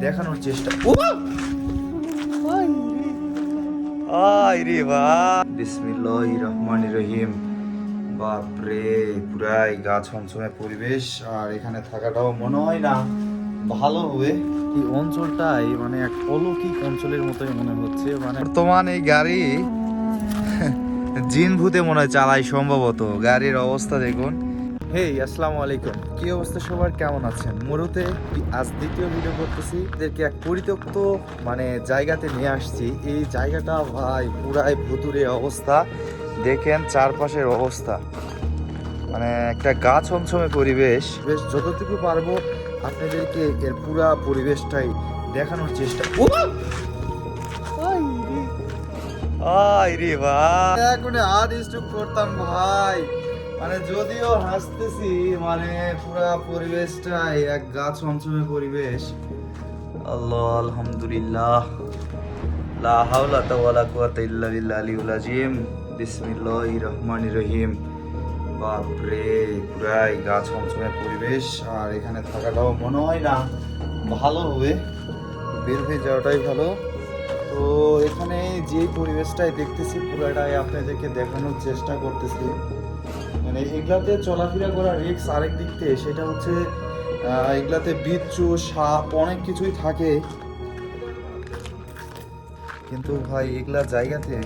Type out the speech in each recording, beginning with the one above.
দেখানোর চেষ্টা। ও! আই রে বা। বিসমিল্লাহির রহমানির রহিম। বাপরে, পুরাই গা ছমছমে পরিবেশ, আর এখানে থাকাটাও মনে হয় না ভালো হবে। এই অঞ্চলটাই মানে এক অলৌকিক অঞ্চলের মতোই মনে হচ্ছে মানে বর্তমান এই গাড়ি জিন ভূতে মনে হয় চালাই সম্ভবত। গাড়ির অবস্থা দেখুন। হেই আসসালামু আলাইকুম। কি অবস্থা সবার? কেমন আছেন? মরুতে আজ দ্বিতীয় ভিডিও করতেছি। এদেরকে এক পরিত্যক্ত মানে জায়গাতে নিয়ে আসছি। এই জায়গাটা ভাই পুরাই ভুতুরে অবস্থা। দেখেন চারপাশের অবস্থা। মানে একটা গা ছমছমে পরিবেশ। বেশ যতটুকু পারব আপনাদেরকে এর পুরা পরিবেশটাই দেখানোর চেষ্টা। আই রে। ভাই। এখন হাত স্টুক করতাম ভাই। মানে যদিও হাসতেছি মানে পুরা পরিবেশটাই এক গা ছমছমে পরিবেশ। আল্লাহ, আলহামদুলিল্লাহ। লা হাওলা তাওয়ালা কুওয়াতা ইল্লা বিল্লাহ আলিউল আজিম। বিসমিল্লাহির রহমানির রহিম। বাপরে, পুরাই গা ছমছমে পরিবেশ। আর এখানে থাকাটাও মনে হয় না, ভালো হবে। বের হয়ে যাওয়াটাই ভালো। তো এখানে যে পরিবেশটাই দেখতেছি, পুরাটাই আপনাদেরকে দেখানোর চেষ্টা করতেছি। মানে এগুলাতে চলাফেরা করা রিক্স আরেক দিক থেকে সেটা হচ্ছে এগুলাতে বিচ্ছু, সাপ, অনেক কিছুই থাকে। কিন্তু ভাই, এগুলা জায়গাতে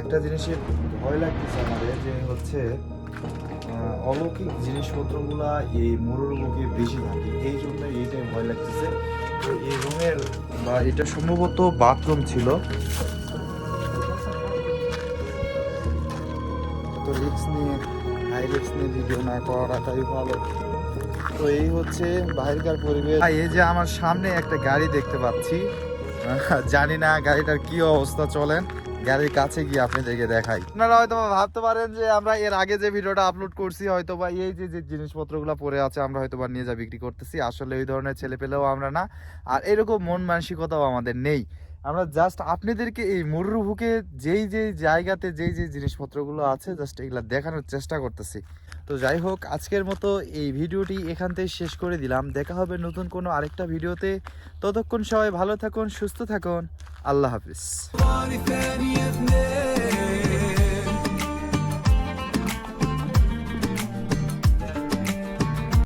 একটা জিনিসের ভয় লাগতেছে আমাদের, যে হচ্ছে অলৌকিক জিনিসপত্রগুলা এই মরুর বুকে বেশি থাকে। এই জন্য এইটাই ভয় লাগতেছে। এই রুমের বা এটা সম্ভবত বাথরুম ছিল। তো রিক্স নিয়ে হাই রিক্স নিয়ে ভিডিও না করাটাই ভালো। তো এই হচ্ছে বাইরেকার পরিবেশ। এই যে আমার সামনে একটা গাড়ি দেখতে পাচ্ছি। জানি না গাড়িটার কি অবস্থা, চলেন। গাড়ির কাছে গিয়ে আপনি আপনাদেরকে দেখাই। আপনারা হয়তো ভাবতে পারেন যে আমরা এর আগে যে ভিডিওটা আপলোড করছি, হয়তো বা এই যে যে জিনিসপত্রগুলো পড়ে আছে, আমরা হয়তো বা নিয়ে যা বিক্রি করতেছি। আসলে ওই ধরনের ছেলে পেলেও আমরা না। আর এরকম মন মানসিকতাও আমাদের নেই। আমরা জাস্ট আপনাদেরকে এই মুরুভুকে যেই যেই জায়গাতে যেই যেই জিনিসপত্রগুলো আছে জাস্ট এগুলো দেখানোর চেষ্টা করতেছি। তো যাই হোক আজকের মতো এই ভিডিওটি এখান থেকে শেষ করে দিলাম। দেখা হবে নতুন কোনো আরেকটা ভিডিওতে। ততক্ষণ সবাই ভালো থাকুন সুস্থ থাকুন। আল্লাহ হাফিজ।